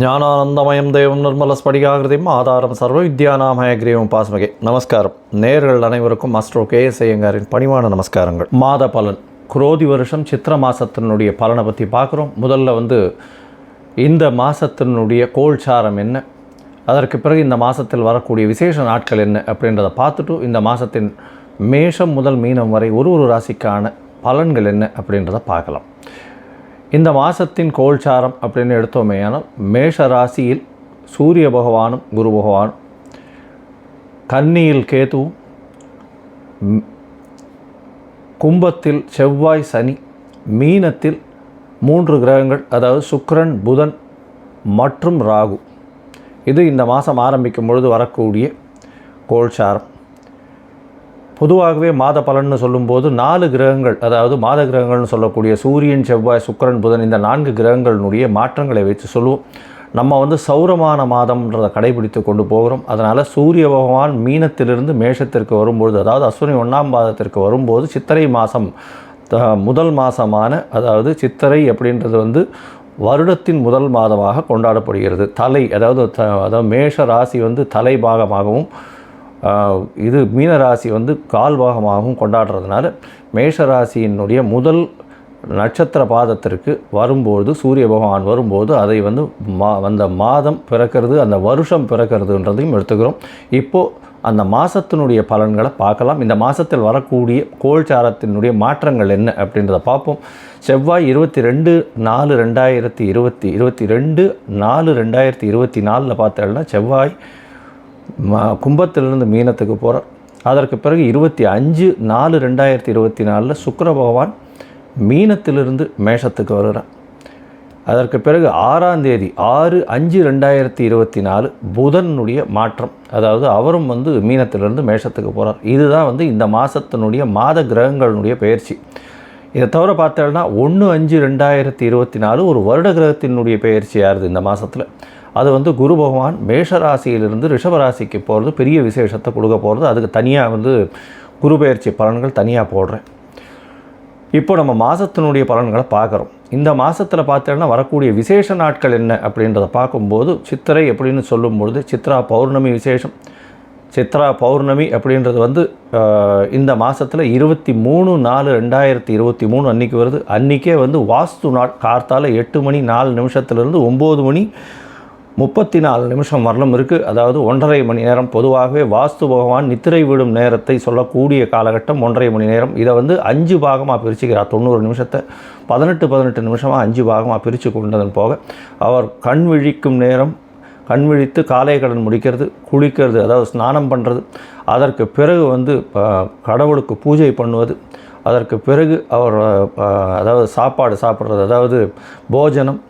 ஞானானந்தமயம் தேவம் நிர்மல ஸ்படிகாகிருதியும் ஆதாரம் சர்வ வித்யானாமய கிரீவம் பாஸ்மகே நமஸ்காரம். நேர்கள் அனைவருக்கும் மாஸ்டர் கே எஸ் ஐயங்காரின் பணிவான நமஸ்காரங்கள். மாத பலன். குரோதி வருஷம் சித்திர மாசத்தினுடைய பலனை பற்றி பார்க்குறோம். முதல்ல வந்து இந்த மாதத்தினுடைய கோல்சாரம் என்ன? அதற்கு பிறகு இந்த மாதத்தில் வரக்கூடிய விசேஷ நாட்கள் என்ன அப்படின்றத பார்த்துட்டு இந்த மாதத்தின் மேஷம் முதல் மீனம் வரை ஒரு ஒரு ராசிக்கான பலன்கள் என்ன அப்படின்றத பார்க்கலாம். இந்த மாதத்தின் கோல்சாரம் அப்படின்னு எடுத்தோமேயானால் மேஷ ராசியில் சூரிய பகவானும் குரு பகவானும் கன்னியில் கேதுவும் கும்பத்தில் செவ்வாய் சனி மீனத்தில் மூன்று கிரகங்கள் அதாவது சுக்கரன் புதன் மற்றும் ராகு. இது இந்த மாதம் ஆரம்பிக்கும் பொழுது வரக்கூடிய கோல்சாரம். பொதுவாகவே மாத பலன்னு சொல்லும்போது நாலு கிரகங்கள் அதாவது மாத கிரகங்கள்னு சொல்லக்கூடிய சூரியன் செவ்வாய் சுக்கிரன் புதன் இந்த நான்கு கிரகங்களினுடைய மாற்றங்களை வச்சு சொல்லுவோம். நம்ம வந்து சௌரமான மாதம்ன்றதை கடைபிடித்து கொண்டு போகிறோம். அதனால் சூரிய பகவான் மீனத்திலிருந்து மேஷத்திற்கு வரும்பொழுது அதாவது அஸ்வினி ஒன்றாம் பாதத்திற்கு வரும்போது சித்திரை மாதம் த- முதல் மாதமான அதாவது சித்திரை அப்படின்றது வந்து வருடத்தின் முதல் மாதமாக கொண்டாடப்படுகிறது. தலை அதாவது த அதாவது மேஷ ராசி வந்து தலை பாகமாகவும் இது இது மீனராசி வந்து கால்பாகமாகவும் கொண்டாடுறதுனால மேஷ ராசியினுடைய முதல் நட்சத்திர பாதத்திற்கு வரும்போது சூரிய பகவான் வரும்போது அதை வந்து மா அந்த மாதம் பிறக்கிறது அந்த வருஷம் பிறக்கிறதுன்றதையும் எடுத்துக்கிறோம். இப்போது அந்த மாதத்தினுடைய பலன்களை பார்க்கலாம். இந்த மாதத்தில் வரக்கூடிய கோல்சாரத்தினுடைய மாற்றங்கள் என்ன அப்படின்றத பார்ப்போம். செவ்வாய் இருபத்தி ரெண்டு நாலு ரெண்டாயிரத்தி இருபத்தி இருபத்தி ரெண்டு நாலு ரெண்டாயிரத்தி இருபத்தி நாலில் பார்த்தோம்னா செவ்வாய் கும்பத்திலிருந்து மீனத்துக்கு போகிறார் அதற்கு பிறகு இருபத்தி அஞ்சு நாலு ரெண்டாயிரத்தி இருபத்தி நாலில் சுக்கர பகவான் மீனத்திலிருந்து மேஷத்துக்கு வருகிறார். அதற்கு பிறகு ஆறாம் தேதி ஆறு அஞ்சு ரெண்டாயிரத்தி இருபத்தி நாலு புதனுடைய மாற்றம். அதாவது அவரும் வந்து மீனத்திலிருந்து மேஷத்துக்கு போகிறார் இதுதான் வந்து இந்த மாதத்தினுடைய மாத கிரகங்களுடைய பயிற்சி இதை தவிர பார்த்தோம்னா ஒன்று அஞ்சு ரெண்டாயிரத்தி இருபத்தி நாலு ஒரு வருட கிரகத்தினுடைய பயிற்சி பயிற்சியாகுது இந்த மாதத்தில் அது வந்து குரு பகவான் மேஷ ராசியிலிருந்து ராசிக்கு போகிறது பெரிய விசேஷத்தை கொடுக்க போகிறது அதுக்கு தனியாக வந்து குரு பயிற்சி பலன்கள் தனியாக போடுறேன். இப்போ நம்ம மாதத்தினுடைய பலன்களை பார்க்குறோம். இந்த மாதத்தில் பார்த்தோன்னா வரக்கூடிய விசேஷ நாட்கள் என்ன அப்படின்றத பார்க்கும்போது சித்திரை அப்படின்னு சொல்லும்பொழுது சித்ரா பௌர்ணமி விசேஷம். சித்ரா பௌர்ணமி அப்படின்றது வந்து இந்த மாதத்தில் இருபத்தி மூணு நாலு ரெண்டாயிரத்தி இருபத்தி மூணு அன்றைக்கி வருது. அன்றைக்கே வந்து வாஸ்து நாள். கார்த்தால் எட்டு மணி நாலு நிமிஷத்துலேருந்து ஒம்பது மணி முப்பத்தி நாலு நிமிஷம் வரலும் இருக்குது அதாவது ஒன்றரை மணி நேரம் பொதுவாகவே வாஸ்து பகவான் நித்திரை விடும் நேரத்தை சொல்லக்கூடிய காலகட்டம் ஒன்றரை மணி நேரம். இதை வந்து அஞ்சு பாகமாக பிரிச்சுக்கிறார். தொண்ணூறு நிமிஷத்தை பதினெட்டு பதினெட்டு நிமிஷமாக அஞ்சு பாகமாக பிரித்து கொண்டதன் போக அவர் கண் விழிக்கும் நேரம் கண் விழித்து காலை கடன் முடிக்கிறது குளிக்கிறது அதாவது ஸ்நானம் பண்ணுறது அதற்கு பிறகு வந்து கடவுளுக்கு பூஜை பண்ணுவது. அதற்கு பிறகு அவர் அதாவது சாப்பாடு சாப்பிட்றது அதாவது போஜனம்.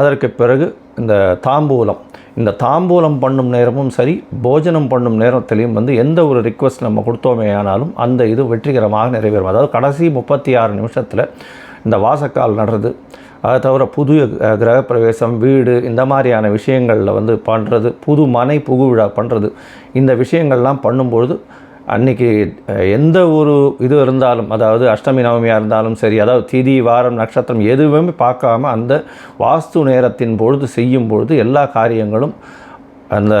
அதற்கு பிறகு இந்த தாம்பூலம். இந்த தாம்பூலம் பண்ணும் நேரமும் சரி போஜனம் பண்ணும் நேரத்திலையும் வந்து எந்த ஒரு ரிக்வஸ்ட் நம்ம கொடுத்தோமே ஆனாலும் அந்த இது வெற்றிகரமாக நிறைவேறும். அதாவது கடைசி முப்பத்தி ஆறு நிமிஷத்தில் இந்த வாசக்கால் நடுறது அதை தவிர புது கிரகப்பிரவேசம் வீடு இந்த மாதிரியான விஷயங்களில் வந்து பண்ணுறது புது மனை புகு விழா பண்ணுறது இந்த விஷயங்கள்லாம் பண்ணும்பொழுது அன்னைக்கு எந்த ஒரு இது இருந்தாலும் அதாவது அஷ்டமி நவமியாக இருந்தாலும் சரி அதாவது திதி வாரம் நட்சத்திரம் எதுவுமே பார்க்காம அந்த வாஸ்து நேரத்தின் பொழுது செய்யும் பொழுது எல்லா காரியங்களும் அந்த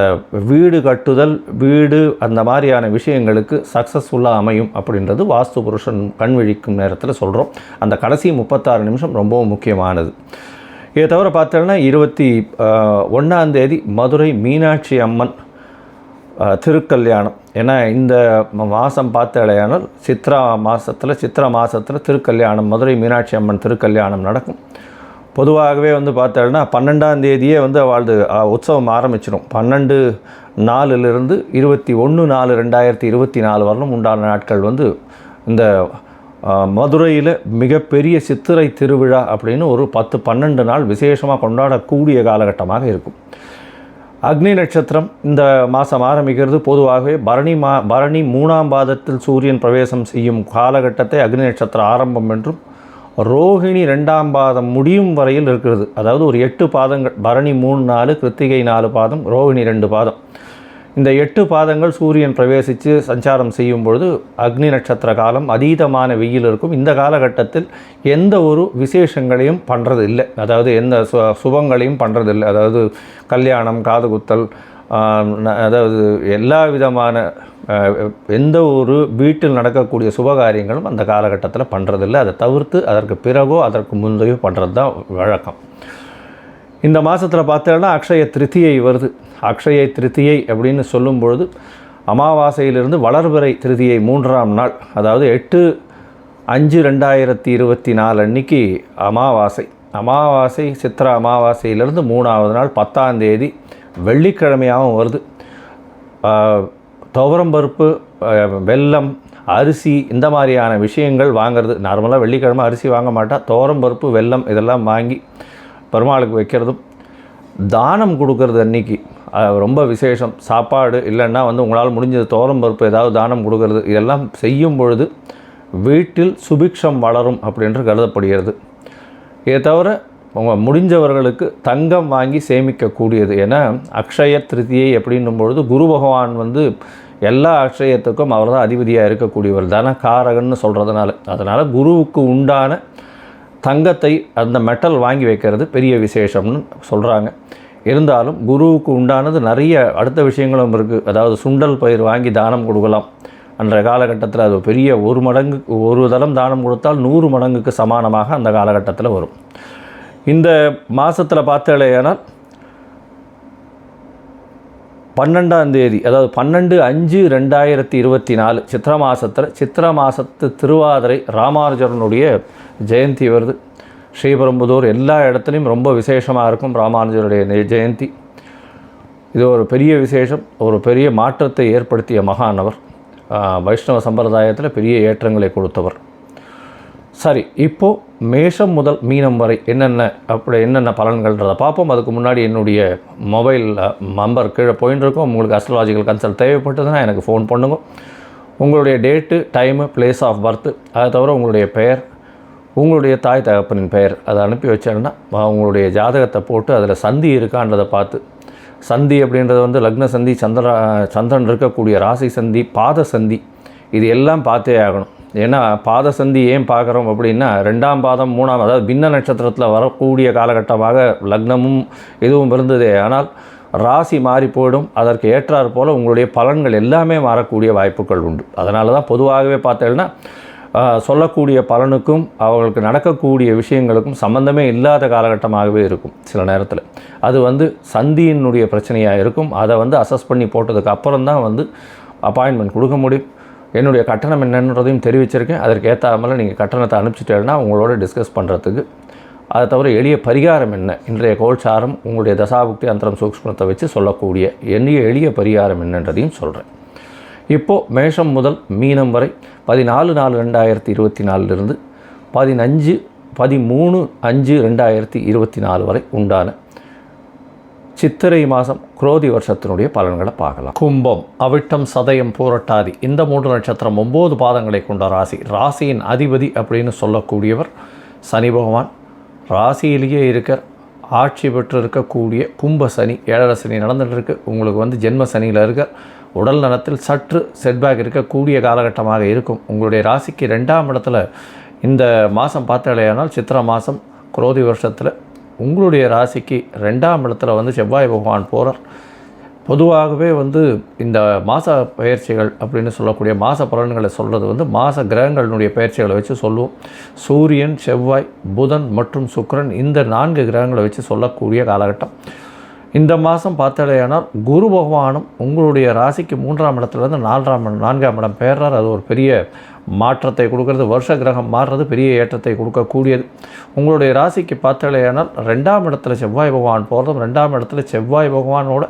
வீடு கட்டுதல் வீடு அந்த மாதிரியான விஷயங்களுக்கு சக்ஸஸ்ஃபுல்லாக அமையும் அப்படின்றது வாஸ்து புருஷன் கண் விழிக்கும் நேரத்தில் சொல்கிறோம் அந்த கடைசி முப்பத்தாறு நிமிஷம் ரொம்பவும் முக்கியமானது. இதை தவிர பார்த்தோன்னா இருபத்தி ஒன்றாந்தேதி மதுரை மீனாட்சி அம்மன் திருக்கல்யாணம். ஏன்னா இந்த மாதம் பார்த்தாலேயானால் சித்ரா மாதத்தில் சித்ரா மாதத்தில் திருக்கல்யாணம் மதுரை மீனாட்சி அம்மன் திருக்கல்யாணம் நடக்கும். பொதுவாகவே வந்து பார்த்தாள்னா பன்னெண்டாம் தேதியே வந்து அவளது உற்சவம் ஆரம்பிச்சிடும் பன்னெண்டு நாலுலேருந்து இருபத்தி ஒன்று நாலு ரெண்டாயிரத்தி இருபத்தி நாலு வரலும் உண்டான நாட்கள் வந்து இந்த மதுரையில் மிகப்பெரிய சித்திரை திருவிழா அப்படின்னு ஒரு பத்து பன்னெண்டு நாள் விசேஷமாக கொண்டாடக்கூடிய காலகட்டமாக இருக்கும். அக்னி நட்சத்திரம் இந்த மாதம் ஆரம்பிக்கிறது பொதுவாகவே பரணி மா பரணி மூணாம் பாதத்தில் சூரியன் பிரவேசம் செய்யும் காலகட்டத்தை அக்னி நட்சத்திரம் ஆரம்பம் என்றும் ரோஹிணி ரெண்டாம் பாதம் முடியும் வரையில் இருக்கிறது. அதாவது ஒரு எட்டு பாதங்கள் பரணி மூணு நாலு கிருத்திகை நாலு பாதம் ரோஹிணி ரெண்டு பாதம். இந்த எட்டு பாதங்கள் சூரியன் பிரவேசித்து சஞ்சாரம் செய்யும் பொழுது அக்னி நட்சத்திர காலம் அதீதமான வெயில் இருக்கும். இந்த காலகட்டத்தில் எந்த ஒரு விசேஷங்களையும் பண்ணுறது இல்லை அதாவது எந்த சு சுபங்களையும் பண்ணுறது இல்லை அதாவது கல்யாணம் காதுகுத்தல் ந- அதாவது எல்லா விதமான எந்த ஒரு வீட்டில் நடக்கக்கூடிய சுபகாரியங்களும் அந்த காலகட்டத்தில் பண்ணுறதில்லை அதை தவிர்த்து அதற்கு பிறகோ அதற்கு முந்தையோ பண்ணுறது தான் வழக்கம். இந்த மாதத்தில் பார்த்தோன்னா அக்ஷய திருத்தியை வருது. அக்ஷய திருத்தியை அப்படின்னு சொல்லும் பொழுது அமாவாசையிலிருந்து வளர்பிறை திருதியை மூன்றாம் நாள் அதாவது எட்டு அஞ்சு ரெண்டாயிரத்தி இருபத்தி நாலு அன்னைக்கு அமாவாசை. அமாவாசை சித்திர அமாவாசையிலிருந்து மூணாவது நாள் பத்தாம் தேதி வெள்ளிக்கிழமையாகவும் வருது. துவரம்பருப்பு வெல்லம் அரிசி இந்த மாதிரியான விஷயங்கள் வாங்குறது. நார்மலாக வெள்ளிக்கிழமை அரிசி வாங்க மாட்டா. துவரம்பருப்பு வெல்லம் இதெல்லாம் வாங்கி பெருமாளுக்கு வைக்கிறதும் தானம் கொடுக்கறது அன்னைக்கு. ரொம்ப விசேஷம். சாப்பாடு இல்லைன்னா வந்து உங்களால் முடிஞ்சது துவரம்பருப்பு ஏதாவது தானம் கொடுக்கறது. இதெல்லாம் செய்யும் பொழுது வீட்டில் சுபிக்ஷம் வளரும் அப்படின்று கருதப்படுகிறது. இதை தவிர உங்கள் முடிஞ்சவர்களுக்கு தங்கம் வாங்கி சேமிக்கக்கூடியது. ஏன்னா அக்ஷய திருதியை அப்படின்னும் பொழுது குரு பகவான் வந்து எல்லா அக்ஷயத்துக்கும் அவர் தான் அதிபதியாக இருக்கக்கூடியவர். தனகாரகன்னு சொல்கிறதுனால அதனால் குருவுக்கு உண்டான தங்கத்தை அந்த மெட்டல் வாங்கி வைக்கிறது பெரிய விசேஷம்னு சொல்கிறாங்க இருந்தாலும் குருவுக்கு உண்டானது நிறைய அடுத்த விஷயங்களும் இருக்குது அதாவது சுண்டல் பயிர் வாங்கி தானம் கொடுக்கலாம் அன்றைய காலகட்டத்தில் அது பெரிய ஒரு மடங்கு ஒரு தளம் தானம் கொடுத்தால் நூறு மடங்குக்கு சமானமாக அந்த காலகட்டத்தில் வரும். இந்த மாதத்தில் பார்த்தாலேயானால் பன்னெண்டாம் தேதி அதாவது பன்னெண்டு அஞ்சு ரெண்டாயிரத்தி இருபத்தி நாலு சித்திர மாதத்தில் சித்திர மாதத்து திருவாதிரை ராமானுஜரனுடைய ஜெயந்தி வருது. ஸ்ரீபெரும்புதூர் எல்லா இடத்துலையும் ரொம்ப விசேஷமாக இருக்கும் ராமானுஜருடைய ஜெயந்தி. இது ஒரு பெரிய விசேஷம் ஒரு பெரிய மாற்றத்தை ஏற்படுத்திய மகானவர் வைஷ்ணவ சம்பிரதாயத்தில் பெரிய ஏற்றங்களை கொடுத்தவர். சரி இப்போது மேஷம் முதல் மீனம் வரை என்னென்ன அப்படி என்னென்ன பலன்கள்ன்றதை பார்ப்போம். அதுக்கு முன்னாடி என்னுடைய மொபைல் நம்பர் கீழே போயின்னு இருக்கும். உங்களுக்கு அஸ்ட்ராலாஜிக்கல் கன்சல்ட் தேவைப்பட்டதுன்னா எனக்கு ஃபோன் பண்ணுங்க. உங்களுடைய date time place of birth அதை தவிர உங்களுடைய பெயர் உங்களுடைய தாய் தகப்பனின் பெயர் அதை அனுப்பி வச்சேன்னா உங்களுடைய ஜாதகத்தை போட்டு அதில் சந்தி இருக்கான்றதை பார்த்து சந்தி அப்படின்றது வந்து லக்ன சந்தி சந்திர சந்திரன் இருக்கக்கூடிய ராசி சந்தி பாத சந்தி இது எல்லாம் பார்த்தே ஆகணும். ஏன்னா பாத சந்தி ஏன் பார்க்குறோம் அப்படின்னா ரெண்டாம் பாதம் மூணாம் அதாவது பின்ன நட்சத்திரத்தில் வரக்கூடிய காலகட்டமாக லக்னமும் இதுவும் இருந்ததே. ஆனால் ராசி மாறி போயிடும். அதற்கு ஏற்றாற் போல் உங்களுடைய பலன்கள் எல்லாமே மாறக்கூடிய வாய்ப்புகள் உண்டு. அதனால தான் பொதுவாகவே பார்த்தேன்னா சொல்லக்கூடிய பலனுக்கும் அவர்களுக்கு நடக்கக்கூடிய விஷயங்களுக்கும் சம்பந்தமே இல்லாத காலகட்டமாகவே இருக்கும் சில நேரத்தில். அது வந்து சந்தியினுடைய பிரச்சனையாக இருக்கும். அதை வந்து அசஸ் பண்ணி போட்டதுக்கு அப்புறம் தான் வந்து அப்பாயின்மெண்ட் கொடுக்க முடியும். என்னுடைய கட்டணம் என்னன்றதையும் தெரிவிச்சிருக்கேன். அதற்கு ஏற்றாமல் நீங்கள் கட்டணத்தை அனுப்பிச்சிட்டேன்னா உங்களோட டிஸ்கஸ் பண்ணுறதுக்கு அதை தவிர எளிய பரிகாரம் என்ன? இன்றைய கோல்சாரம் உங்களுடைய தசாபுக்தி அந்தரம் சூக்ஷ்மத்தை வச்சு சொல்லக்கூடிய எளிய எளிய பரிகாரம் என்னன்றதையும் சொல்கிறேன் இப்போது மேஷம் முதல் மீனம் வரை பதினாலு நாலு ரெண்டாயிரத்தி இருபத்தி நாலுலேருந்து பதினஞ்சு பதிமூணு அஞ்சு ரெண்டாயிரத்தி இருபத்தி நாலு வரை உண்டான சித்திரை மாதம் குரோதி வருஷத்தினுடைய பலன்களை பார்க்கலாம். கும்பம் அவிட்டம் சதயம் பூரட்டாதி இந்த மூன்று நட்சத்திரம் ஒம்பது பாதங்களை கொண்ட ராசி. ராசியின் அதிபதி அப்படின்னு சொல்லக்கூடியவர் சனி பகவான். ராசியிலேயே இருக்கிற ஆட்சி பெற்று இருக்கக்கூடிய கும்ப சனி ஏழரை சனி நடந்துகிட்டு இருக்கு உங்களுக்கு வந்து ஜென்ம சனியில் இருக்க உடல் நலத்தில் சற்று செட்பேக் இருக்கக்கூடிய காலகட்டமாக இருக்கும். உங்களுடைய ராசிக்கு ரெண்டாம் இடத்துல இந்த மாதம் பார்த்தாலேயானால் சித்திரை மாதம் குரோதி வருஷத்தில் உங்களுடைய ராசிக்கு ரெண்டாம் இடத்துல வந்து செவ்வாய் பகவான் போகிறார் பொதுவாகவே வந்து இந்த மாத பயிற்சிகள் அப்படின்னு சொல்லக்கூடிய மாத பலன்களை சொல்கிறது வந்து மாத கிரகங்களினுடைய பயிற்சிகளை வச்சு சொல்லுவோம். சூரியன் செவ்வாய் புதன் மற்றும் சுக்கரன் இந்த நான்கு கிரகங்களை வச்சு சொல்லக்கூடிய காலகட்டம். இந்த மாதம் பார்த்தாலேயானால் குரு பகவானும் உங்களுடைய ராசிக்கு மூன்றாம் இடத்துலேருந்து நான்காம் நான்காம் இடம் பெயர்றார். அது ஒரு பெரிய மாற்றத்தை கொடுக்கறது. வருஷ கிரகம் மாறுறது பெரிய ஏற்றத்தை கொடுக்கக்கூடியது. உங்களுடைய ராசிக்கு பார்த்தாலேயானால் ரெண்டாம் இடத்துல செவ்வாய் பகவான் போகிறதும் ரெண்டாம் இடத்துல செவ்வாய் பகவானோட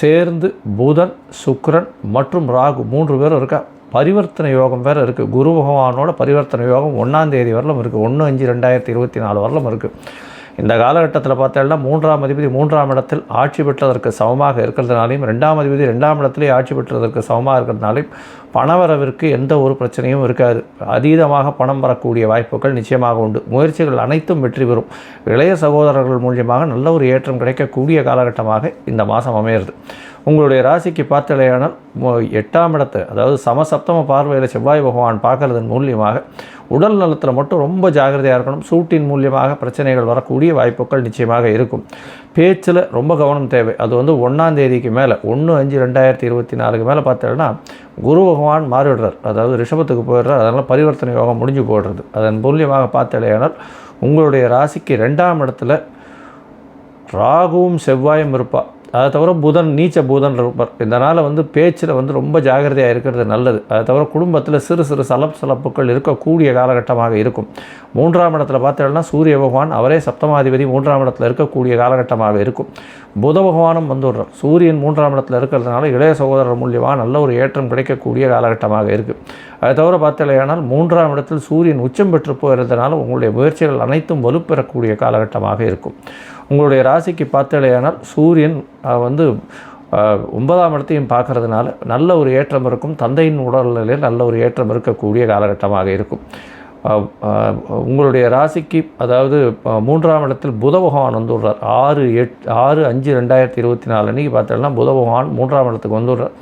சேர்ந்து புதன் சுக்ரன் மற்றும் ராகு மூன்று பேரும் இருக்கா? பரிவர்த்தனை யோகம் வேறு இருக்குது குரு பகவானோட பரிவர்த்தனை யோகம் ஒன்றாம் தேதி வரலும் இருக்குது ஒன்று அஞ்சு ரெண்டாயிரத்தி இருபத்தி நாலு வரலும் இருக்குது இந்த காலகட்டத்தில் பார்த்தோம்னா மூன்றாம் அதிபதி மூன்றாம் இடத்தில் ஆட்சி பெற்றதற்கு சமமாக இருக்கிறதுனாலையும் ரெண்டாம் அதிபதி ரெண்டாம் இடத்திலே ஆட்சி பெற்றதற்கு சமமாக இருக்கிறதுனாலையும் பணவரவிற்கு எந்த ஒரு பிரச்சனையும் இருக்காது. அதீதமாக பணம் வரக்கூடிய வாய்ப்புகள் நிச்சயமாக உண்டு. முயற்சிகள் அனைத்தும் வெற்றி பெறும். இளைய சகோதரர்கள் மூலியமாக நல்ல ஒரு ஏற்றம் கிடைக்கக்கூடிய காலகட்டமாக இந்த மாதம் அமையிறது. உங்களுடைய ராசிக்கு பார்த்தலையானால் எட்டாம் இடத்தை அதாவது சமசப்தம பார்வையில் செவ்வாய் பகவான் பார்க்கறதன் மூலியமாக உடல் நலத்தில் மட்டும் ரொம்ப ஜாகிரதையாக இருக்கணும். சூட்டின் மூலியமாக பிரச்சனைகள் வரக்கூடிய வாய்ப்புகள் நிச்சயமாக இருக்கும். பேச்சில் ரொம்ப கவனம் தேவை. அது வந்து ஒன்றாம் தேதிக்கு மேலே ஒன்று அஞ்சு ரெண்டாயிரத்தி இருபத்தி நாலுக்கு மேலே பார்த்தோன்னா குரு பகவான் மாறிடுறார் அதாவது ரிஷபத்துக்கு போயிடுறார். அதனால் பரிவர்த்தனை யோகம் முடிஞ்சு போடுறது. அதன் மூலியமாக பார்த்தலையானால் உங்களுடைய ராசிக்கு ரெண்டாம் இடத்துல ராகுவும் செவ்வாயும் இருப்பாள் அதை தவிர புதன் நீச்ச புதன் இருப்பார். இதனால் வந்து பேச்சில் வந்து ரொம்ப ஜாகிரதையாக இருக்கிறது நல்லது. அதை தவிர குடும்பத்தில் சிறு சிறு சலப் சலப்புகள் இருக்கக்கூடிய காலகட்டமாக இருக்கும். மூன்றாம் இடத்துல பார்த்தோம்னா சூரிய பகவான் அவரே சப்தமாதிபதி மூன்றாம் இடத்துல இருக்கக்கூடிய காலகட்டமாக இருக்கும். புத பகவானும் வந்துடுறோம் சூரியன் மூன்றாம் இடத்துல இருக்கிறதுனால இளைய சகோதரர் மூலியமாக நல்ல ஒரு ஏற்றம் கிடைக்கக்கூடிய காலகட்டமாக இருக்குது அதை தவிர பார்த்தலையானால் மூன்றாம் இடத்தில் சூரியன் உச்சம் பெற்று போகிறதுனால உங்களுடைய முயற்சிகள் அனைத்தும் வலுப்பெறக்கூடிய காலகட்டமாக இருக்கும். உங்களுடைய ராசிக்கு பார்த்தலையானால் சூரியன் வந்து ஒன்பதாம் இடத்தையும் பார்க்கறதுனால நல்ல ஒரு ஏற்றம் இருக்கும். தந்தையின் உடல்நிலையில் நல்ல ஒரு ஏற்றம் இருக்கக்கூடிய காலகட்டமாக இருக்கும். உங்களுடைய ராசிக்கு அதாவது மூன்றாம் இடத்தில் புத பகவான் வந்துடுறார் ஆறு எட் ஆறு அஞ்சு ரெண்டாயிரத்தி இருபத்தி நாலு அன்றைக்கி பார்த்தோம்னா புத பகவான் மூன்றாம் இடத்துக்கு வந்துடுறார்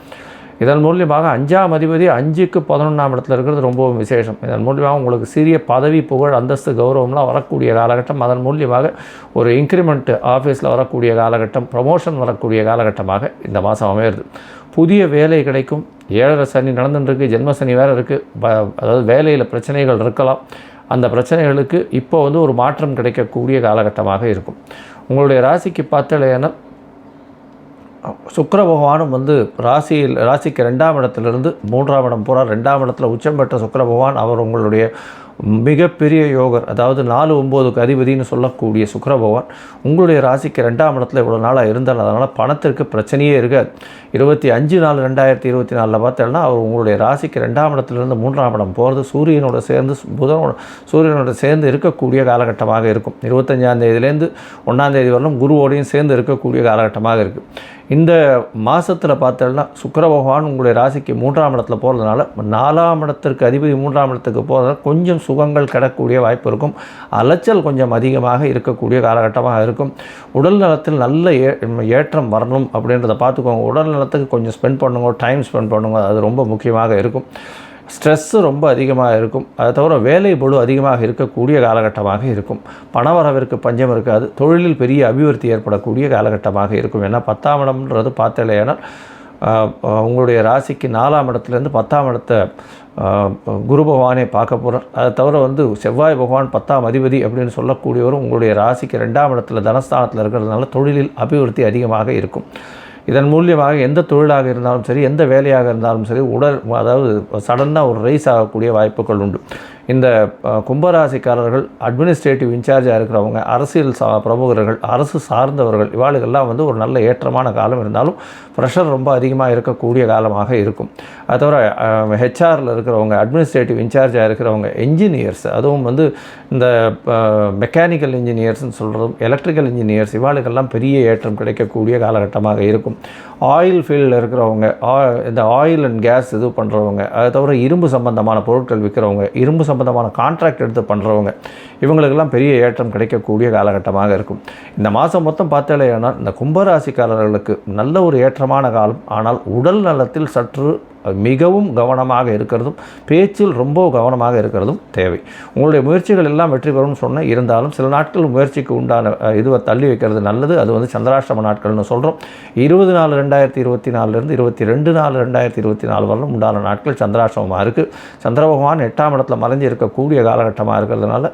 இதன் மூலியமாக அஞ்சாம் அதிபதி அஞ்சுக்கு பதினொன்றாம் இடத்துல இருக்கிறது ரொம்பவும் விசேஷம். இதன் மூலியமாக உங்களுக்கு சிறிய பதவி புகழ் அந்தஸ்து கௌரவம்லாம் வரக்கூடிய காலகட்டம். அதன் மூலியமாக ஒரு இன்க்ரிமெண்ட்டு ஆஃபீஸில் வரக்கூடிய காலகட்டம் ப்ரமோஷன் வரக்கூடிய காலகட்டமாக இந்த மாதம் அமையிறது. புதிய வேலை கிடைக்கும். ஏழரை சனி நடந்துட்டுருக்கு ஜென்ம சனி வேறு இருக்குது அதாவது வேலையில் பிரச்சனைகள் இருக்கலாம். அந்த பிரச்சனைகளுக்கு இப்போ வந்து ஒரு மாற்றம் கிடைக்கக்கூடிய காலகட்டமாக இருக்கும். உங்களுடைய ராசிக்கு பார்த்தலையான சுக்கர பகவானும் வந்து ராசியில் ராசிக்கு ரெண்டாம் இடத்துலேருந்து மூன்றாம் இடம் போகிறார் ரெண்டாம் இடத்துல உச்சம் பெற்ற சுக்கர பகவான் அவர் உங்களுடைய மிகப்பெரிய யோகர் அதாவது நாலு ஒம்போதுக்கு அதிபதினு சொல்லக்கூடிய சுக்கர பகவான் உங்களுடைய ராசிக்கு ரெண்டாம் இடத்துல இவ்வளோ நாளாக இருந்தால் அதனால் பணத்திற்கு பிரச்சனையே இருக்காது. இருபத்தி அஞ்சு நாலு ரெண்டாயிரத்தி இருபத்தி நாலில் பார்த்தோம்னா அவர் உங்களுடைய ராசிக்கு ரெண்டாம் இடத்துலேருந்து மூன்றாம் இடம் போகிறது சூரியனோட சேர்ந்து புதனோட சூரியனோட சேர்ந்து இருக்கக்கூடிய காலகட்டமாக இருக்கும். இருபத்தஞ்சாம் தேதியிலேருந்து ஒன்றாந்தேதி வரலும் குருவோடையும் சேர்ந்து இருக்கக்கூடிய காலகட்டமாக இருக்குது இந்த மாதத்தில் பார்த்தோம்னா சுக்கர பகவான் உங்களுடைய ராசிக்கு மூன்றாம் இடத்துல போகிறதுனால நாலாம் இடத்திற்கு அதிபதி மூன்றாம் இடத்துக்கு போகிறதுனால கொஞ்சம் சுகங்கள் கிடக்கக்கூடிய வாய்ப்பு இருக்கும். அலைச்சல் கொஞ்சம் அதிகமாக இருக்கக்கூடிய காலகட்டமாக இருக்கும். உடல் நலத்தில் நல்ல ஏ ஏற்றம் வரணும் அப்படின்றத பார்த்துக்கோங்க. உடல் நலத்துக்கு கொஞ்சம் ஸ்பெண்ட் பண்ணுங்க டைம் ஸ்பெண்ட் பண்ணுங்க. அது ரொம்ப முக்கியமாக இருக்கும். ஸ்ட்ரெஸ்ஸு ரொம்ப அதிகமாக இருக்கும். அதை தவிர வேலை பொழு அதிகமாக இருக்கக்கூடிய காலகட்டமாக இருக்கும். பணவரவிற்கு பஞ்சம் இருக்காது. தொழிலில் பெரிய அபிவிருத்தி ஏற்படக்கூடிய காலகட்டமாக இருக்கும். ஏன்னா பத்தாம் இடம்ன்றது பார்த்தலையானால் உங்களுடைய ராசிக்கு நாலாம் இடத்துலேருந்து பத்தாம் இடத்தை குரு பகவானே பார்க்க போகிறார் அதை தவிர வந்து செவ்வாய் பகவான் பத்தாம் அதிபதி அப்படின்னு சொல்லக்கூடியவரும் உங்களுடைய ராசிக்கு ரெண்டாம் இடத்துல தனஸ்தானத்தில் இருக்கிறதுனால தொழிலில் அபிவிருத்தி அதிகமாக இருக்கும். இதன் மூலியமாக எந்த தொழிலாக இருந்தாலும் சரி எந்த வேலையாக இருந்தாலும் சரி உடல் அதாவது சடனாக ஒரு ரைஸ் ஆகக்கூடிய வாய்ப்புகள் உண்டு. இந்த கும்பராசிக்காரர்கள் அட்மினிஸ்ட்ரேட்டிவ் இன்சார்ஜாக இருக்கிறவங்க அரசியல் சா பிரமுகர்கள் அரசு சார்ந்தவர்கள் இவாளுகள்லாம் வந்து ஒரு நல்ல ஏற்றமான காலம் இருந்தாலும் ப்ரெஷர் ரொம்ப அதிகமாக இருக்கக்கூடிய காலமாக இருக்கும். அது தவிர ஹெச்ஆரில் இருக்கிறவங்க அட்மினிஸ்ட்ரேட்டிவ் இன்சார்ஜாக இருக்கிறவங்க என்ஜினியர்ஸ் அதுவும் வந்து இந்த மெக்கானிக்கல் இன்ஜினியர்ஸ்னு சொல்கிறதும் எலக்ட்ரிக்கல் இன்ஜினியர்ஸ் இவாளுக்கெல்லாம் பெரிய ஏற்றம் கிடைக்கக்கூடிய காலகட்டமாக இருக்கும். ஆயில் ஃபீல்டில் இருக்கிறவங்க இந்த ஆயில் அண்ட் கேஸ் இது பண்ணுறவங்க அதை தவிர இரும்பு சம்பந்தமான பொருட்கள் விற்கிறவங்க இரும்பு சம்பந்தமான கான்ட்ராக்ட் எடுத்து பண்ணுறவங்க இவங்களுக்கெல்லாம் பெரிய ஏற்றம் கிடைக்கக்கூடிய காலகட்டமாக இருக்கும். இந்த மாதம் மொத்தம் பார்த்தாலேயானால் இந்த கும்பராசிக்காரர்களுக்கு நல்ல ஒரு ஏற்றமான காலம். ஆனால் உடல் நலத்தில் சற்று மிகவும் கவனமாக இருக்கிறதும் பேச்சில் ரொம்ப கவனமாக இருக்கிறதும் தேவை. உங்களுடைய முயற்சிகள் எல்லாம் வெற்றி பெறும்னு சொன்ன இருந்தாலும் சில நாட்கள் முயற்சிக்கு உண்டான இதுவை தள்ளி வைக்கிறது நல்லது. அது வந்து சந்திராஷ்டம நாட்கள்னு சொல்கிறோம் இருபது நாலு ரெண்டாயிரத்தி இருபத்தி நாலுலேருந்து இருபத்தி ரெண்டு நாலு ரெண்டாயிரத்தி இருபத்தி நாலு வரலும் உண்டான நாட்கள் சந்திராஷ்டமமாக இருக்குது சந்திர பகவான் எட்டாம் இடத்துல மறைஞ்சு இருக்கக்கூடிய காலகட்டமாக இருக்கிறதுனால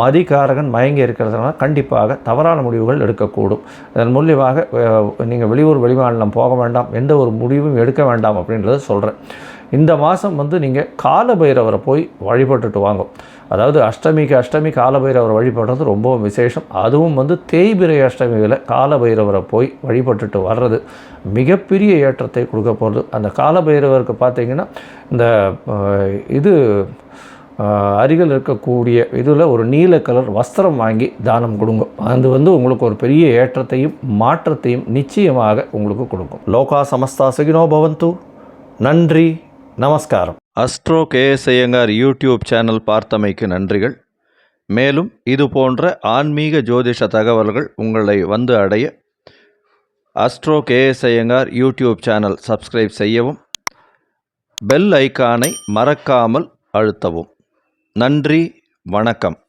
மதிகாரகன் மயங்கி இருக்கிறதுனால கண்டிப்பாக தவறான முடிவுகள் எடுக்கக்கூடும். இதன் மூலியமாக நீங்கள் வெளியூர் வெளிமாநிலம் போக வேண்டாம் எந்த ஒரு முடிவும் எடுக்க வேண்டாம் அப்படின்றத சொல்கிறேன் இந்த மாதம் வந்து நீங்கள் காலபைரவரை போய் வழிபட்டுட்டு வாங்க. அதாவது அஷ்டமிக்கு அஷ்டமி காலபைரவரை வழிபடுறது ரொம்பவும் விசேஷம். அதுவும் வந்து தேய்பிரை அஷ்டமியில் காலபைரவரை போய் வழிபட்டுட்டு வர்றது மிகப்பெரிய ஏற்றத்தை கொடுக்க போகிறது அந்த காலபைரவருக்கு பார்த்திங்கன்னா இந்த இது அருகில் இருக்கக்கூடிய இதில் ஒரு நீல கலர் வஸ்திரம் வாங்கி தானம் கொடுங்க. அது வந்து உங்களுக்கு ஒரு பெரிய ஏற்றத்தையும் மாற்றத்தையும் நிச்சயமாக உங்களுக்கு கொடுக்கும். லோகா சமஸ்தா சுகினோ பவந்து. நன்றி நமஸ்காரம். Astro KS Iyengar YouTube channel பார்த்தமைக்கு நன்றிகள். மேலும் இது போன்ற ஆன்மீக ஜோதிஷ தகவல்கள் உங்களை வந்து அடைய Astro KS Iyengar YouTube channel subscribe செய்யவும் பெல் ஐகானை மறக்காமல் அழுத்தவும். நன்றி வணக்கம்.